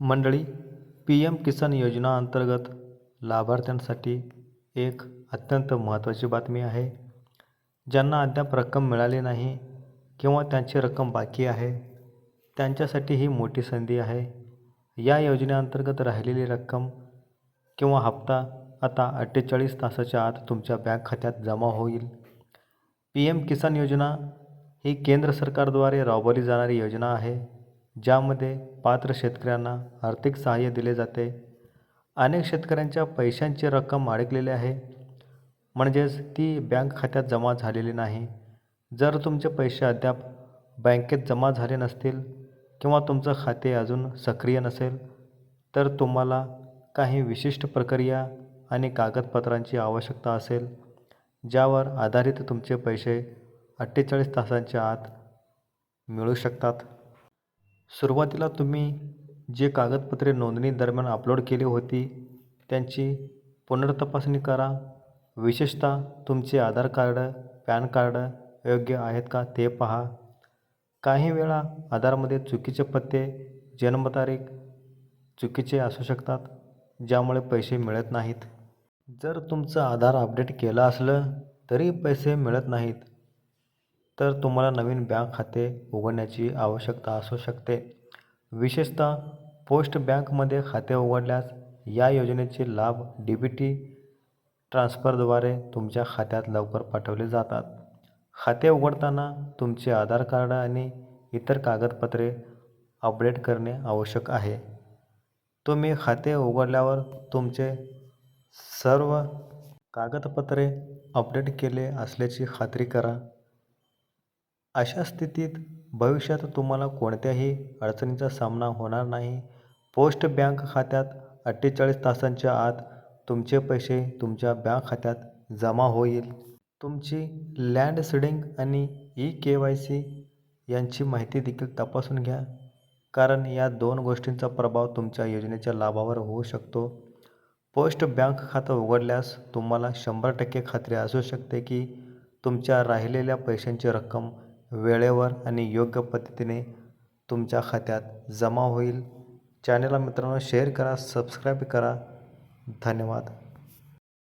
मंडळी P M किसान योजना अंतर्गत लाभार्थ्यांसाठी एक अत्यंत महत्त्वाची बातमी आहे. ज्यांना अद्याप रक्कम मिळाली नाही किंवा त्यांची रक्कम बाकी आहे त्यांच्यासाठी ही मोठी संधी आहे. या योजनेअंतर्गत राहिलेली रक्कम किंवा हप्ता आता अठ्ठेचाळीस तासाच्या आत तुमच्या बँक खात्यात जमा होईल. पी एम किसान योजना ही केंद्र सरकारद्वारे राबवली जाणारी योजना आहे. ज्यामध्ये पात्र शेतकऱ्यांना आर्थिक सहाय्य दिले जाते. अनेक शेतकऱ्यांच्या पैशांची रक्कम अडकलेली आहे. म्हणजेच ती बँक खात्यात जमा झालेली नाही. जर तुमचे पैसे अद्याप बँकेत जमा झाले नसतील किंवा तुमचं खाते अजून सक्रिय नसेल तर तुम्हाला काही विशिष्ट प्रक्रिया आणि कागदपत्रांची आवश्यकता असेल ज्यावर आधारित तुमचे पैसे अठ्ठेचाळीस तासांच्या आत मिळू शकतात. सुरुवातीला तुम्ही जे कागदपत्रे नोंदणी दरम्यान अपलोड केली होती त्यांची पुनर्तपासणी करा. विशेषतः तुमचे आधार कार्ड पॅन कार्ड योग्य आहेत का ते पहा. काही वेळा आधारमध्ये चुकीचे पत्ते जन्मतारीख चुकीचे असू शकतात ज्यामुळे पैसे मिळत नाहीत. जर तुमचं आधार अपडेट केलं असलं तरी पैसे मिळत नाहीत. तर तुम्हाला नवीन बँक खाते उघडण्याची आवश्यकता असू शकते. विशेषतः पोस्ट बँकमध्ये खाते उघडल्यास या योजनेचे लाभ डी बी टी ट्रान्स्फरद्वारे तुमच्या खात्यात लवकर पाठवले जातात. खाते उघडताना तुमचे आधार कार्ड आणि इतर कागदपत्रे अपडेट करणे आवश्यक आहे. तुम्ही खाते उघडल्यावर तुमचे सर्व कागदपत्रे अपडेट केले असल्याची खात्री करा. अशा स्थितीत भविष्यात तुम्हाला कोणत्याही अडचणीचा सामना होणार नाही. पोस्ट बँक खात्यात अठ्ठेचाळीस तासांच्या आत तुमचे पैसे तुमच्या बँक खात्यात जमा होईल. तुमची लँड सीडिंग आणि ई के वाय सी यांची माहिती देखील तपासून घ्या. कारण या दोन गोष्टींचा प्रभाव तुमच्या योजनेच्या लाभावर होऊ शकतो. पोस्ट बँक खातं उघडल्यास तुम्हाला शंभर टक्के खात्री असू शकते की तुमच्या राहिलेल्या पैशांची रक्कम वेळेवर आणि योग्य पद्धतीने तुमच्या खात्यात जमा होईल. चॅनलला मित्रांनो शेअर करा सबस्क्राईब करा. धन्यवाद.